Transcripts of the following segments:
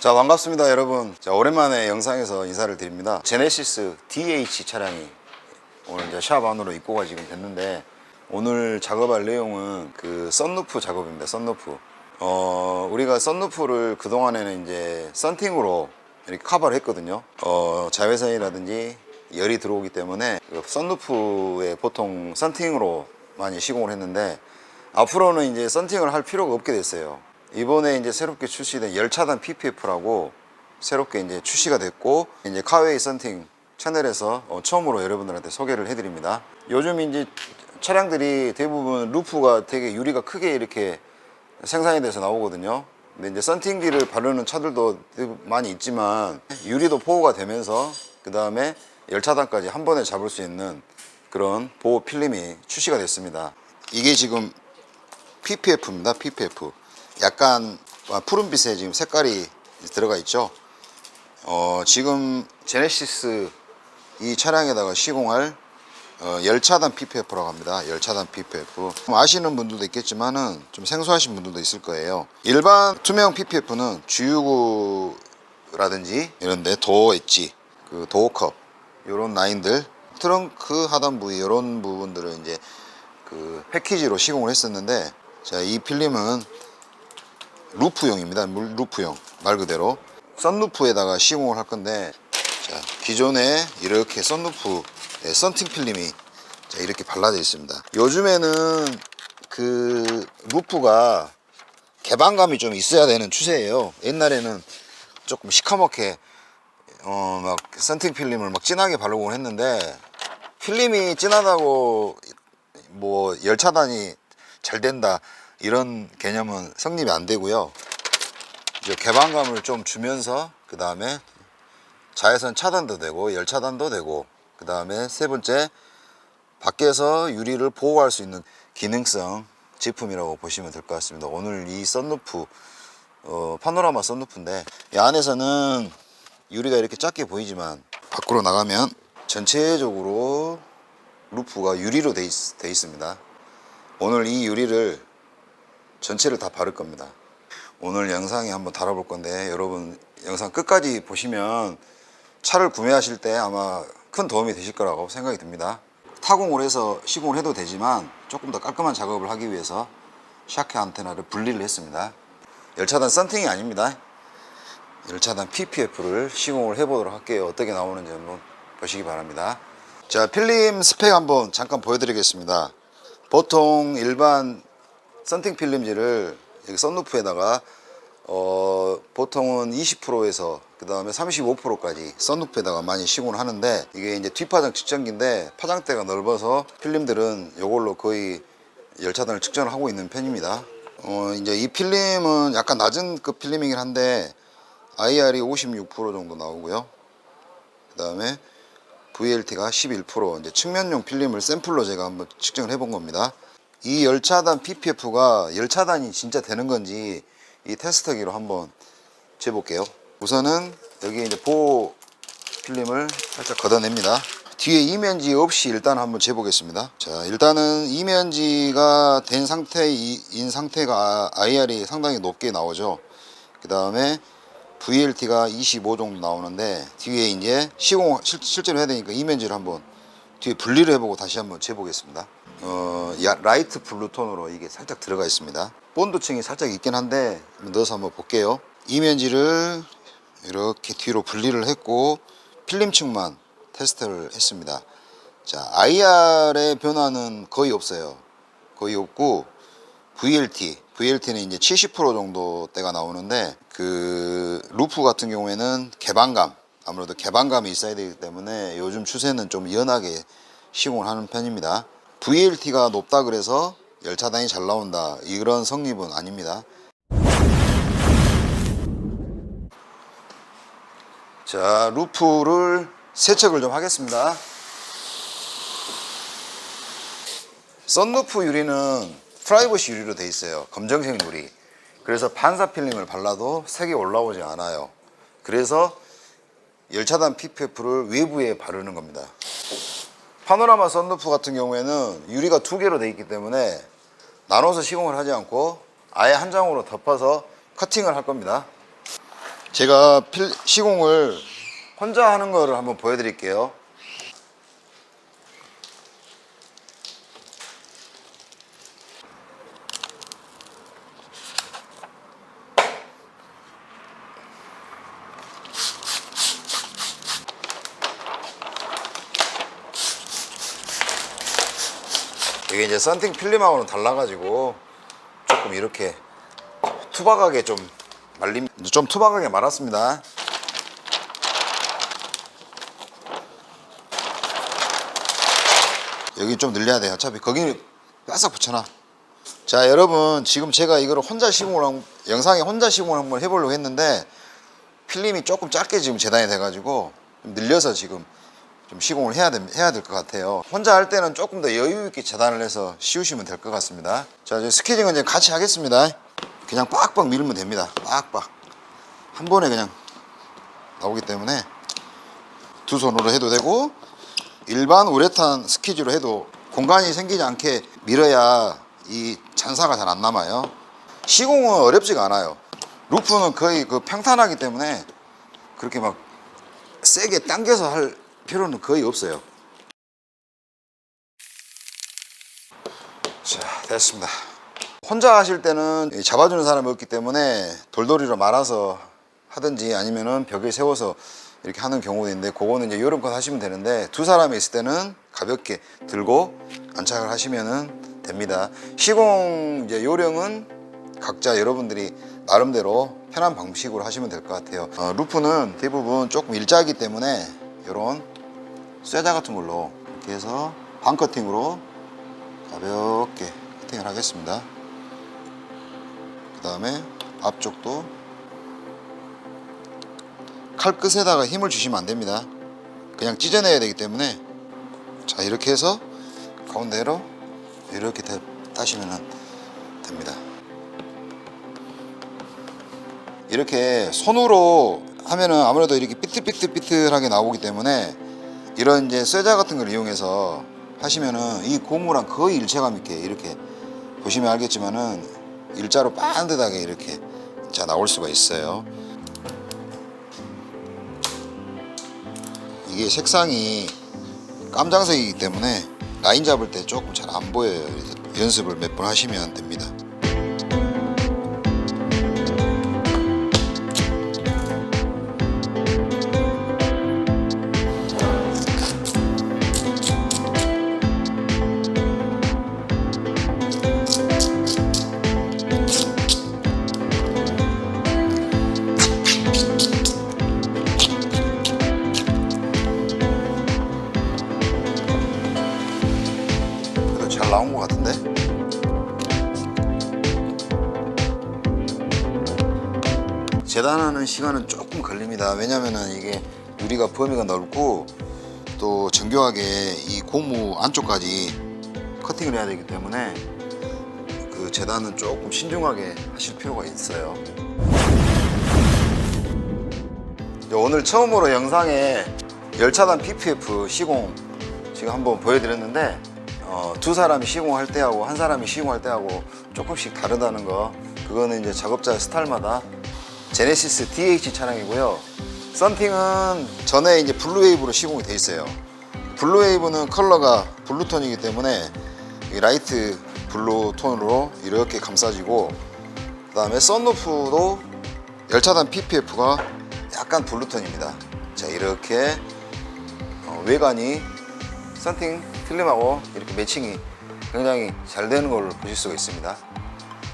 자 반갑습니다 여러분. 자 오랜만에 영상에서 인사를 드립니다. 제네시스 DH 차량이 오늘 이제 샵 안으로 입고가 지금 됐는데 오늘 작업할 내용은 그 썬루프 작업입니다 썬루프 어 우리가 썬루프를 그동안에는 이제 썬팅으로 이렇게 커버를 했거든요. 어 자외선이라든지 열이 들어오기 때문에 그 썬루프에 보통 썬팅으로 많이 시공을 했는데 앞으로는 이제 썬팅을 할 필요가 없게 됐어요. 이번에 이제 새롭게 출시된 열차단 PPF라고 새롭게 이제 출시가 됐고 이제 카웨이 썬팅 채널에서 어, 처음으로 여러분들한테 소개를 해드립니다. 요즘 이제 차량들이 대부분 루프가 되게 유리가 크게 이렇게 생산이 돼서 나오거든요. 근데 이제 썬팅기를 바르는 차들도 많이 있지만 유리도 보호가 되면서 그 다음에 열차단까지 한 번에 잡을 수 있는 그런 보호 필름이 출시가 됐습니다. 이게 지금 PPF입니다. PPF. 약간 푸른빛에 지금 색깔이 들어가 있죠. 어, 지금 제네시스 이 차량에다가 시공할 어, 열차단 PPF라고 합니다. 열차단 PPF. 아시는 분들도 있겠지만은 좀 생소하신 분들도 있을 거예요. 일반 투명 PPF는 주유구라든지 이런데 도어 엣지, 그 도어컵 이런 라인들, 트렁크 하단 부위 이런 부분들을 이제 그 패키지로 시공을 했었는데 자, 이 필름은 루프용입니다. 물 루프용 말 그대로 썬루프에다가 시공을 할 건데 자, 기존에 이렇게 썬루프 예, 썬팅 필름이 자, 이렇게 발라져 있습니다. 요즘에는 그 루프가 개방감이 좀 있어야 되는 추세예요. 옛날에는 조금 시커멓게 어 막 썬팅 필름을 막 진하게 바르고 했는데 필름이 진하다고 뭐 열차단이 잘 된다 이런 개념은 성립이 안 되고요. 이제 개방감을 좀 주면서 그 다음에 자외선 차단도 되고 열 차단도 되고 그 다음에 세 번째 밖에서 유리를 보호할 수 있는 기능성 제품이라고 보시면 될 것 같습니다. 오늘 이 썬루프 어, 파노라마 썬루프인데 이 안에서는 유리가 이렇게 작게 보이지만 밖으로 나가면 전체적으로 루프가 유리로 돼, 있, 돼 있습니다. 오늘 이 유리를 전체를 다 바를 겁니다. 오늘 영상에 한번 다뤄볼 건데 여러분 영상 끝까지 보시면 차를 구매하실 때 아마 큰 도움이 되실 거라고 생각이 듭니다. 타공을 해서 시공을 해도 되지만 조금 더 깔끔한 작업을 하기 위해서 샤크 안테나를 분리를 했습니다. 열차단 썬팅이 아닙니다. 열차단 PPF를 시공을 해보도록 할게요. 어떻게 나오는지 한번 보시기 바랍니다. 자, 필름 스펙 한번 잠깐 보여드리겠습니다. 보통 일반 썬팅 필름지를 여기 썬루프에다가 어, 보통은 20%에서 그 다음에 35%까지 썬루프에다가 많이 시공을 하는데 이게 이제 뒷파장 측정기인데 파장대가 넓어서 필름들은 이걸로 거의 열차단을 측정을 하고 있는 편입니다. 어, 이제 이 필름은 약간 낮은 급 필름이긴 한데 IR이 56% 정도 나오고요. 그 다음에 VLT가 11% 이제 측면용 필름을 샘플로 제가 한번 측정을 해본 겁니다. 이 열차단 PPF가 열차단이 진짜 되는 건지 이 테스터기로 한번 재볼게요. 우선은 여기 이제 보호 필름을 살짝 걷어냅니다. 뒤에 이면지 없이 일단 한번 재보겠습니다. 자, 일단은 이면지가 된 상태인 상태가 IR이 상당히 높게 나오죠. 그 다음에 VLT가 25 정도 나오는데 뒤에 이제 시공 실, 실제로 해야 되니까 이면지를 한번 뒤에 분리를 해보고 다시 한번 재보겠습니다. 어, 야, 라이트 블루톤으로 이게 살짝 들어가 있습니다. 본드층이 살짝 있긴 한데 넣어서 한번 볼게요. 이면지를 이렇게 뒤로 분리를 했고 필름층만 테스트를 했습니다. 자, IR의 변화는 거의 없어요. 거의 없고 VLT, VLT는 이제 70% 정도 대가 나오는데 그 루프 같은 경우에는 개방감, 아무래도 개방감이 있어야 되기 때문에 요즘 추세는 좀 연하게 시공을 하는 편입니다. VLT가 높다 그래서 열차단이 잘 나온다 이런 성립은 아닙니다. 자, 루프를 세척을 좀 하겠습니다. 썬루프 유리는 프라이버시 유리로 돼 있어요. 검정색 유리. 그래서 반사 필름을 발라도 색이 올라오지 않아요. 그래서 열차단 PPF를 외부에 바르는 겁니다. 파노라마 썬루프 같은 경우에는 유리가 두 개로 돼 있기 때문에 나눠서 시공을 하지 않고 아예 한 장으로 덮어서 커팅을 할 겁니다. 제가 필, 시공을 혼자 하는 거를 한번 보여드릴게요. 이제 썬팅 필름하고는 달라가지고 조금 이렇게 투박하게 좀 말림 좀 투박하게 말았습니다. 여기 좀 늘려야 돼요. 어차피 거기 바싹 붙여놔. 자 여러분 지금 제가 이거를 혼자 시공을 한, 영상에 혼자 시공을 한번 해보려고 했는데 필름이 조금 짧게 지금 재단이 돼가지고 좀 늘려서 지금 좀 시공을 해야 될, 해야 될 것 같아요. 혼자 할 때는 조금 더 여유 있게 재단을 해서 씌우시면 될 것 같습니다. 자, 이제 스케징은 이제 같이 하겠습니다. 그냥 빡빡 밀면 됩니다. 빡빡. 한 번에 그냥 나오기 때문에 두 손으로 해도 되고 일반 우레탄 스키즈로 해도 공간이 생기지 않게 밀어야 이 잔사가 잘 안 남아요. 시공은 어렵지가 않아요. 루프는 거의 그 평탄하기 때문에 그렇게 막 세게 당겨서 할 필요는 거의 없어요. 자, 됐습니다. 혼자 하실 때는 이 잡아주는 사람이 없기 때문에 돌돌이로 말아서 하든지 아니면은 벽에 세워서 이렇게 하는 경우도 있는데 그거는 이제 여름껏 하시면 되는데 두 사람이 있을 때는 가볍게 들고 안착을 하시면은 됩니다. 시공 이제 요령은 각자 여러분들이 나름대로 편한 방식으로 하시면 될 것 같아요. 어, 루프는 대부분 조금 일자이기 때문에 이런 쇠자 같은 걸로 이렇게 해서 반 커팅으로 가볍게 커팅을 하겠습니다. 그 다음에 앞쪽도 칼 끝에다가 힘을 주시면 안 됩니다. 그냥 찢어내야 되기 때문에 자 이렇게 해서 가운데로 이렇게 다- 따시면 됩니다. 이렇게 손으로 하면은 아무래도 이렇게 삐뚤삐뚤삐뚤하게 나오기 때문에 이런 이제 쇠자 같은 걸 이용해서 하시면은 이 고무랑 거의 일체감 있게 이렇게 보시면 알겠지만은 일자로 반듯하게 이렇게 자 나올 수가 있어요. 이게 색상이 깜장색이기 때문에 라인 잡을 때 조금 잘 안 보여요. 연습을 몇 번 하시면 됩니다. 재단하는 시간은 조금 걸립니다. 왜냐면은 이게 유리가 범위가 넓고 또 정교하게 이 고무 안쪽까지 커팅을 해야 되기 때문에 그 재단은 조금 신중하게 하실 필요가 있어요. 오늘 처음으로 영상에 열차단 PPF 시공 지금 한번 보여드렸는데 어, 두 사람이 시공할 때하고 한 사람이 시공할 때하고 조금씩 다르다는 거 그거는 이제 작업자 스타일마다 제네시스 DH 차량이고요. 썬팅은 전에 이제 블루웨이브로 시공이 돼 있어요. 블루웨이브는 컬러가 블루톤이기 때문에 이 라이트 블루 톤으로 이렇게 감싸지고 그 다음에 썬루프도 열차단 PPF가 약간 블루톤입니다. 자 이렇게 어, 외관이 썬팅 필름하고 이렇게 매칭이 굉장히 잘 되는 걸 보실 수가 있습니다.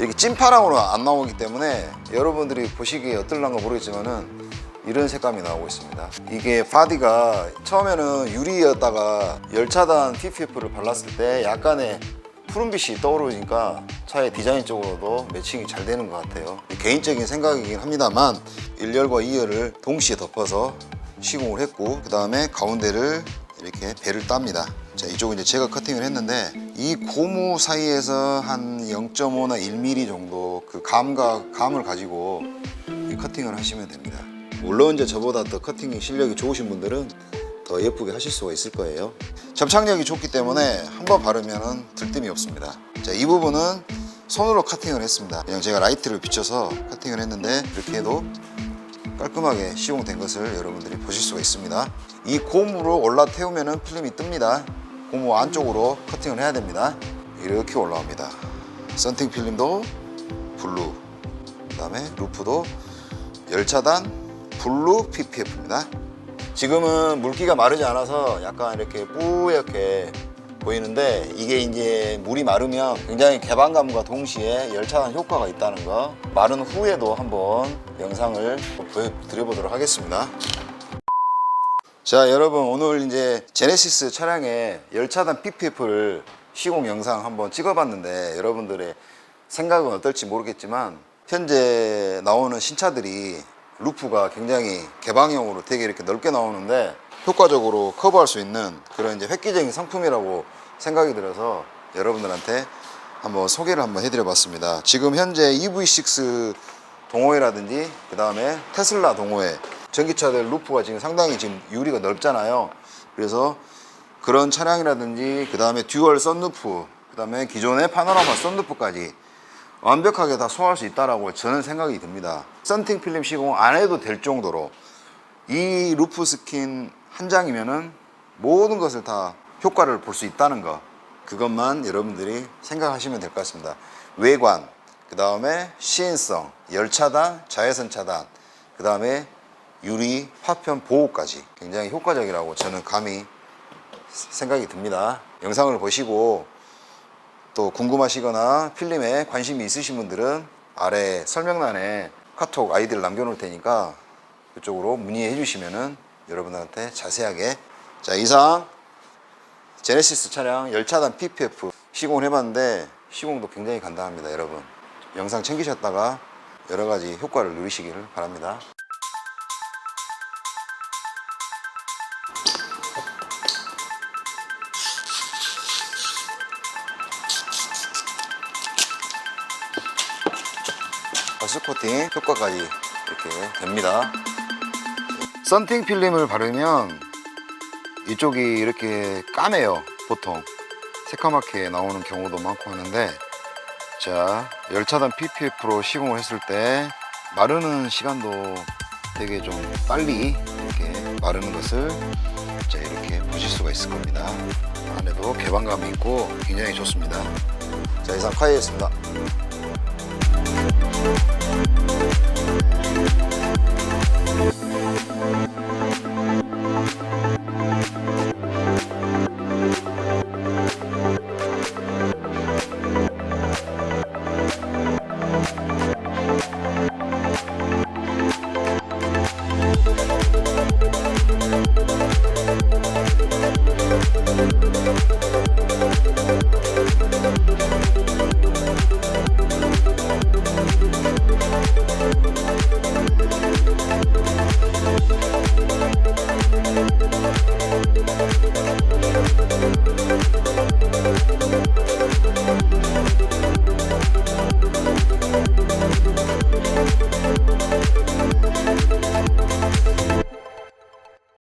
이렇게 찐파랑으로 안 나오기 때문에 여러분들이 보시기에 어떨란가 모르겠지만은 이런 색감이 나오고 있습니다. 이게 바디가 처음에는 유리였다가 열차단 PPF를 발랐을 때 약간의 푸른빛이 떠오르니까 차의 디자인 쪽으로도 매칭이 잘 되는 것 같아요. 개인적인 생각이긴 합니다만 1열과 2열을 동시에 덮어서 시공을 했고 그 다음에 가운데를 이렇게 배를 땁니다. 자 이쪽은 이제 제가 커팅을 했는데 이 고무 사이에서 한 0.5나 1mm 정도 그 감각 감을 가지고 이 커팅을 하시면 됩니다. 물론 이제 저보다 더 커팅 실력이 좋으신 분들은 더 예쁘게 하실 수가 있을 거예요. 접착력이 좋기 때문에 한번 바르면 들뜸이 없습니다. 자, 이 부분은 손으로 커팅을 했습니다. 그냥 제가 라이트를 비춰서 커팅을 했는데 이렇게 해도 깔끔하게 시공된 것을 여러분들이 보실 수가 있습니다. 이 고무로 올라 태우면은 필름이 뜹니다. 고무 안쪽으로 커팅을 해야 됩니다. 이렇게 올라옵니다. 썬팅 필름도 블루, 그 다음에 루프도 열차단 블루 PPF입니다. 지금은 물기가 마르지 않아서 약간 이렇게 뿌옇게 보이는데 이게 이제 물이 마르면 굉장히 개방감과 동시에 열차단 효과가 있다는 거 마른 후에도 한번 영상을 보여드려보도록 하겠습니다. 자 여러분 오늘 이제 제네시스 차량의 열차단 PPF를 시공 영상 한번 찍어봤는데 여러분들의 생각은 어떨지 모르겠지만 현재 나오는 신차들이 루프가 굉장히 개방형으로 되게 이렇게 넓게 나오는데 효과적으로 커버할 수 있는 그런 이제 획기적인 상품이라고 생각이 들어서 여러분들한테 한번 소개를 한번 해드려 봤습니다. 지금 현재 EV6 동호회라든지 그 다음에 테슬라 동호회 전기차들 루프가 지금 상당히 지금 유리가 넓잖아요. 그래서 그런 차량이라든지 그 다음에 듀얼 썬루프 그 다음에 기존의 파노라마 썬루프까지 완벽하게 다 소화할 수 있다라고 저는 생각이 듭니다. 썬팅 필름 시공 안 해도 될 정도로 이 루프 스킨 한 장이면은 모든 것을 다 효과를 볼 수 있다는 거 그것만 여러분들이 생각하시면 될 것 같습니다. 외관, 그 다음에 시인성, 열차단, 자외선 차단, 그 다음에 유리 파편 보호까지 굉장히 효과적이라고 저는 감히 생각이 듭니다. 영상을 보시고 또 궁금하시거나 필름에 관심이 있으신 분들은 아래 설명란에 카톡 아이디를 남겨놓을 테니까 그쪽으로 문의해 주시면은 여러분들한테 자세하게 자 이상 제네시스 차량 열차단 PPF 시공을 해봤는데 시공도 굉장히 간단합니다 여러분 영상 챙기셨다가 여러 가지 효과를 누리시기를 바랍니다 코팅 효과까지 이렇게 됩니다. 썬팅 필름을 바르면 이쪽이 이렇게 까매요. 보통 새카맣게 나오는 경우도 많고 하는데 자 열차단 PPF로 시공을 했을 때 마르는 시간도 되게 좀 빨리 이렇게 마르는 것을 자 이렇게 보실 수가 있을 겁니다. 안에도 개방감이 있고 굉장히 좋습니다. 자 이상 카이였습니다.